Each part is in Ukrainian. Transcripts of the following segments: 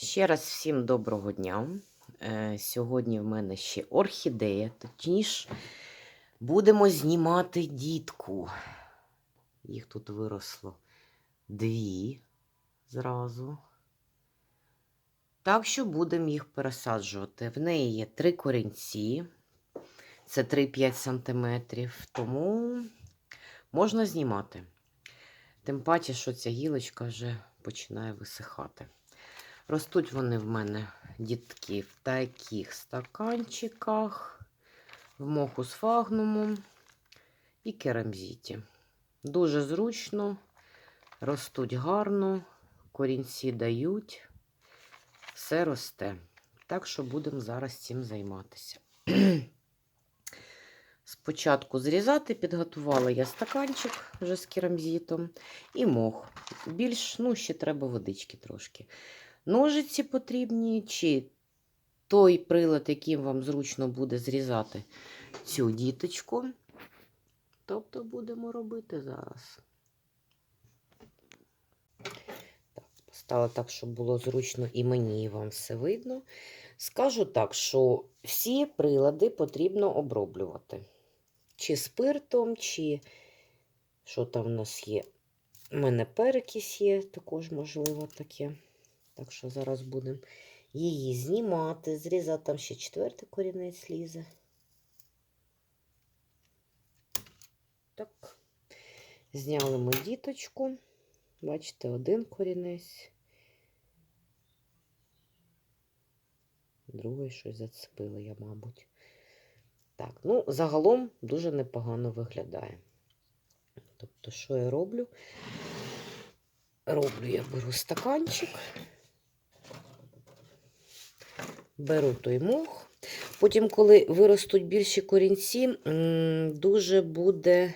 Ще раз всім доброго дня. Е, Сьогодні в мене ще орхідея, точніше, будемо знімати дітку. Їх тут виросло дві зразу. Так що будемо їх пересаджувати. В неї є три корінці, це 3-5 см, тому можна знімати. Тим паче, що ця гілочка вже починає висихати. Ростуть вони в мене дітки в таких стаканчиках, в моху з фагнумом і керамзіті. Дуже зручно, ростуть гарно, корінці дають, все росте. Так що будемо зараз цим займатися. Спочатку зрізати, підготувала я стаканчик вже з керамзітом і мох. Більш, ну, ще треба водички трошки. Ножиці потрібні, чи той прилад, яким вам зручно буде зрізати цю діточку. Тобто будемо робити зараз. Поставила так, щоб було зручно і мені, і вам все видно. Скажу так, що всі прилади потрібно оброблювати. Чи спиртом, чи що там в нас є. У мене перекись є, також можливо таке. Так що зараз будемо її знімати, зрізати. Там ще четвертий корінець лізе. Так. Зняли ми діточку. Бачите, один корінець. Другий щось зацепило я, мабуть. Так, ну, загалом дуже непогано виглядає. Тобто, що я роблю? Роблю я беру стаканчик, беру той мох. Потім, коли виростуть більші корінці, дуже буде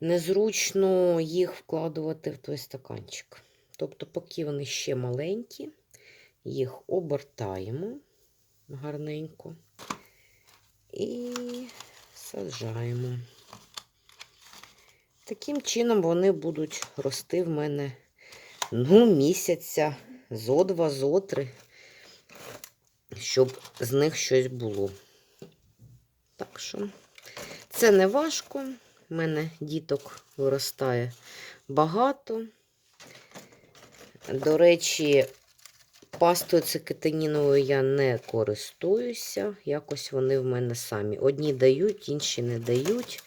незручно їх вкладувати в той стаканчик. Тобто, поки вони ще маленькі, їх обертаємо гарненько і саджаємо. Таким чином вони будуть рости в мене ну, місяця зо два, зо три, щоб з них щось було. Так що це не важко. У мене діток виростає багато. До речі, пастою цикетиніновою я не користуюся. Якось вони в мене самі. Одні дають, інші не дають.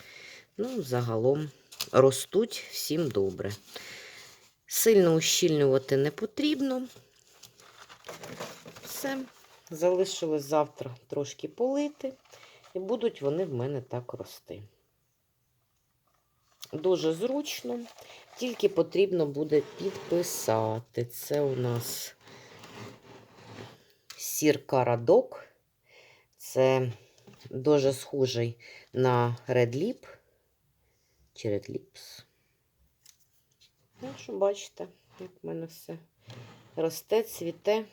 Ну, загалом ростуть всім добре. Сильно ущільнювати не потрібно. Все, залишилось завтра трошки полити, і будуть вони в мене так рости. Дуже зручно, тільки потрібно буде підписати. Це у нас сір карадок. Це дуже схожий на Red Lip чи Red Lips. Ну, що бачите, як в мене все росте, цвіте.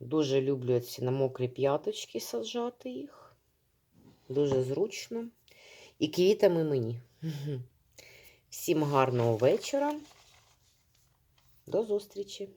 Дуже люблю ці на мокрі п'яточки саджати їх. Дуже зручно. І квітами мені. Всім гарного вечора. До зустрічі!